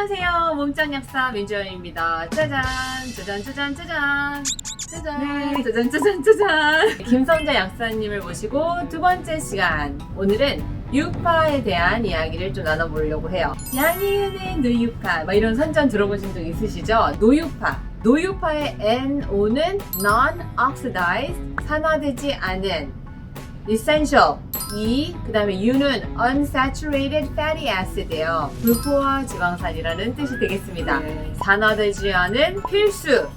안녕하세요. 몸짱 약사 민주연입니다. 짜잔, 짜잔, 짜잔, 짜잔. 짜잔, 네. 짜잔, 짜잔, 짜잔. 김성자 약사님을 모시고 두 번째 시간. 오늘은 유파에 대한 이야기를 좀 나눠보려고 해요. 양이은의 노유파, 막 이런 선전 들어보신 적 있으시죠? 노유파. 노유파의 NO는 non-oxidized, 산화되지 않은 essential. E, 그 다음에 U는 unsaturated fatty acid예요. 불포화 지방산이라는 뜻이 되겠습니다. 네. 산화되지 않은 필수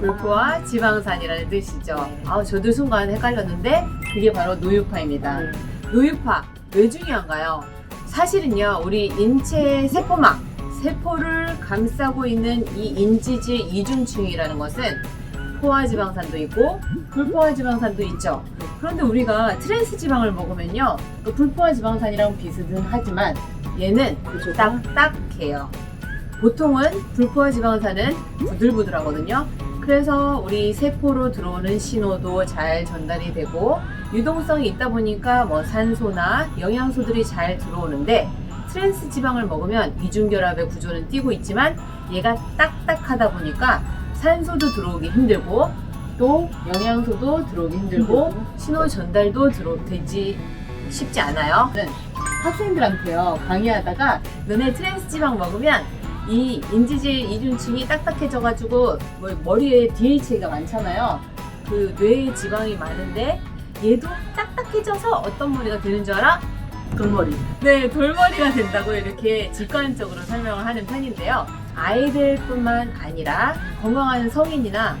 불포화 지방산이라는 뜻이죠. 네. 아, 저도 순간 헷갈렸는데 그게 바로 노유파입니다. 네. 노유파 왜 중요한가요? 사실은요, 우리 인체 세포막, 세포를 감싸고 있는 이 인지질 이중층이라는 것은 포화 지방산도 있고 불포화 지방산도 있죠. 그런데 우리가 트랜스 지방을 먹으면요, 그 불포화 지방산이랑 비슷은 하지만 얘는 그죠? 딱딱해요. 보통은 불포화 지방산은 부들부들하거든요. 그래서 우리 세포로 들어오는 신호도 잘 전달이 되고 유동성이 있다 보니까 뭐 산소나 영양소들이 잘 들어오는데 트랜스 지방을 먹으면 이중결합의 구조는 띄고 있지만 얘가 딱딱하다 보니까 산소도 들어오기 힘들고 또 영양소도 들어오기 힘들고 신호 전달도 들어 되지 쉽지 않아요. 학생들한테요 강의하다가 너네 트랜스 지방 먹으면 이 인지질 이중층이 딱딱해져가지고 뭐 머리에 DHA가 많잖아요. 그 뇌에 지방이 많은데 얘도 딱딱해져서 어떤 머리가 되는 줄 알아? 돌머리. 네, 돌머리가 된다고 이렇게 직관적으로 설명을 하는 편인데요. 아이들뿐만 아니라 건강한 성인이나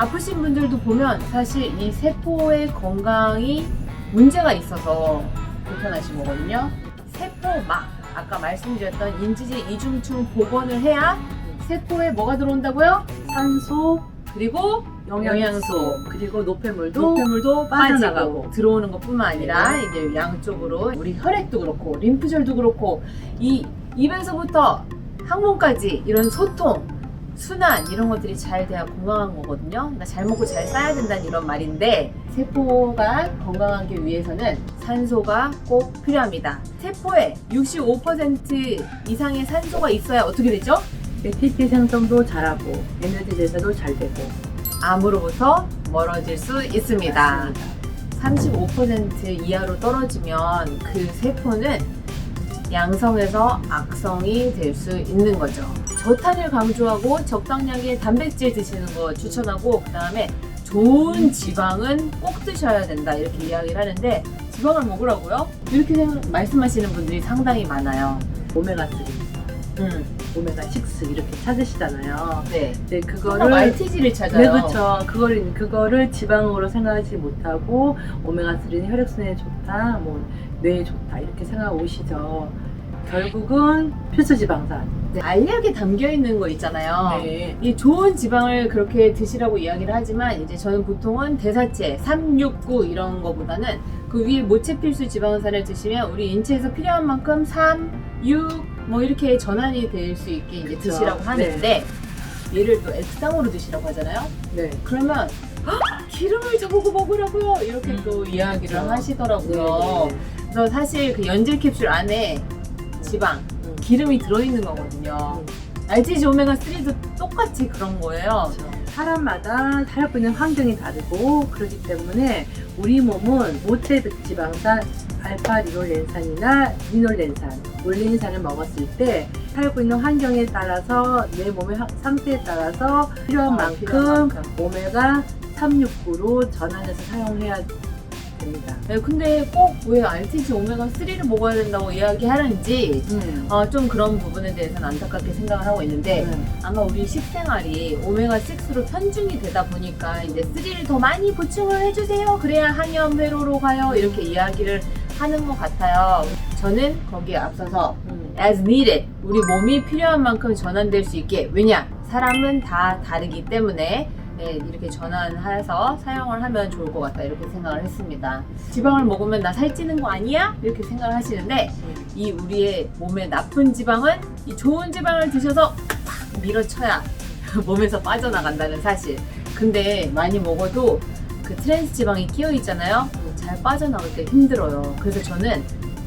아프신 분들도 보면 사실 이 세포의 건강이 문제가 있어서 불편하신 거거든요. 세포막, 아까 말씀드렸던 인지질 이중층 복원을 해야 세포에 뭐가 들어온다고요? 산소, 그리고 영양소, 그리고 노폐물도 노폐물도 빠져나가고. 빠져나가고 들어오는 것뿐만 아니라 이제 양쪽으로 우리 혈액도 그렇고 림프절도 그렇고 이 입에서부터 항문까지 이런 소통, 순환 이런 것들이 잘 돼야 건강한 거거든요. 그러니까 잘 먹고 잘 싸야 된다는 이런 말인데 세포가 건강하기 위해서는 산소가 꼭 필요합니다. 세포에 65% 이상의 산소가 있어야 어떻게 되죠? ATP 생성도 잘하고 에너지 대사도 잘 되고 암으로부터 멀어질 수 있습니다. 35% 이하로 떨어지면 그 세포는 양성에서 악성이 될 수 있는 거죠. 저탄을 강조하고 적당량의 단백질 드시는 거 추천하고 그 다음에 좋은 지방은 꼭 드셔야 된다 이렇게 이야기를 하는데 지방을 먹으라고요? 이렇게 생각- 말씀하시는 분들이 상당히 많아요. 오메가 3, 음, 오메가 6 이렇게 찾으시잖아요. 네. 근데 그거를 RTG를 네, 찾아요. 그렇죠. 그걸 그거를 지방으로 생각하지 못하고 오메가 3는 혈액순환에 좋다, 뭐 뇌에 좋다 이렇게 생각하고 오시죠. 결국은 필수 지방산. 네, 알약에 담겨 있는 거 있잖아요. 네. 이 좋은 지방을 그렇게 드시라고 이야기를 하지만 이제 저는 보통은 대사체 369 이런 거보다는 그 위에 모체 필수 지방산을 드시면 우리 인체에서 필요한 만큼 3, 6 뭐 이렇게 전환이 될 수 있게 이제 그쵸. 드시라고 하는데 얘를 또 액상으로 드시라고 하잖아요. 네. 그러면 "헉, 기름을 저보고 먹으라고요 이렇게 또 이야기를 그쵸. 하시더라고요. 네, 네, 그래서 사실 그 연질 캡슐 안에 지방 음. 기름이 들어있는 거거든요. RTG 오메가 3도 똑같이 그런 거예요. 그렇죠. 사람마다 살고 있는 환경이 다르고 그렇기 때문에 우리 몸은 모체 지방산 알파 리놀렌산이나 리놀렌산, 올린산을 먹었을 때 살고 있는 환경에 따라서 내 몸의 하- 상태에 따라서 필요한 어, 만큼 필요한 만큼. 오메가 369로 전환해서 사용해야 됩니다. 네, 근데 꼭 왜 RTG 오메가 3를 먹어야 된다고 이야기하는지 음. 어, 좀 그런 부분에 대해서는 안타깝게 생각을 하고 있는데 네. 아마 우리 식생활이 오메가 6로 편중이 되다 보니까 이제 3를 더 많이 보충을 해주세요. 그래야 항염 회로로 가요. 이렇게 이야기를 하는 것 같아요. 저는 거기에 앞서서 음. as needed 우리 몸이 필요한 만큼 전환될 수 있게 왜냐 사람은 다 다르기 때문에 네, 이렇게 전환해서 사용을 하면 좋을 것 같다 이렇게 생각을 했습니다 지방을 먹으면 나 살찌는 거 아니야? 이렇게 생각을 하시는데 이 우리의 몸에 나쁜 지방은 이 좋은 지방을 드셔서 팍 밀어쳐야 몸에서 빠져나간다는 사실 근데 많이 먹어도 그 트랜스 지방이 끼어 있잖아요 잘 빠져나올 때 힘들어요 그래서 저는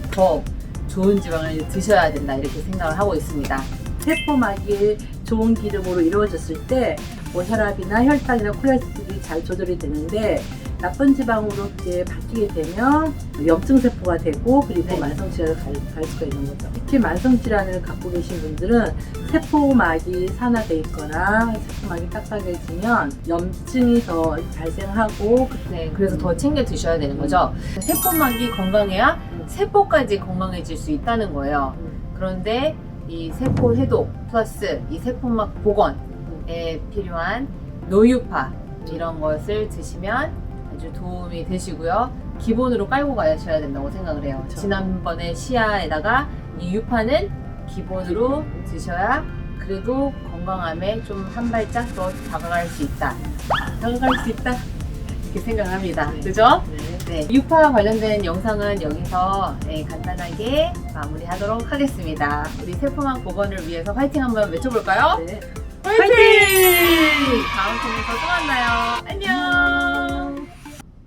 더 좋은 지방을 드셔야 된다 이렇게 생각을 하고 있습니다. 세포막이 좋은 기름으로 이루어졌을 때 뭐 혈압이나 혈당이나 콜레스테롤이 잘 조절이 되는데 나쁜 지방으로 이제 바뀌게 되면 염증 세포가 되고 그리고 네. 만성 질환을 갈, 갈 수가 있는 거죠. 특히 만성 질환을 갖고 계신 분들은 세포막이 산화돼 있거나 세포막이 딱딱해지면 염증이 더 발생하고 네, 그래서 더 챙겨 드셔야 되는 거죠. 세포막이 건강해야 세포까지 건강해질 수 있다는 거예요. 그런데 이 세포 해독 플러스 이 세포막 복원에 필요한 노유파 이런 것을 드시면 아주 도움이 되시고요. 기본으로 깔고 가셔야 된다고 생각을 해요. 그렇죠. 지난번에 시야에다가 이 유파는 기본으로 드셔야 그래도 건강함에 좀 한 발짝 더 다가갈 수 있다. 다가갈 수 있다. 이렇게 생각합니다. 네. 그죠? 네. 네, 유파 관련된 영상은 여기서 네, 간단하게 마무리하도록 하겠습니다. 우리 세포막 복원을 위해서 화이팅 한번 외쳐볼까요? 네. 화이팅! 다음 편에서 또 만나요. 안녕!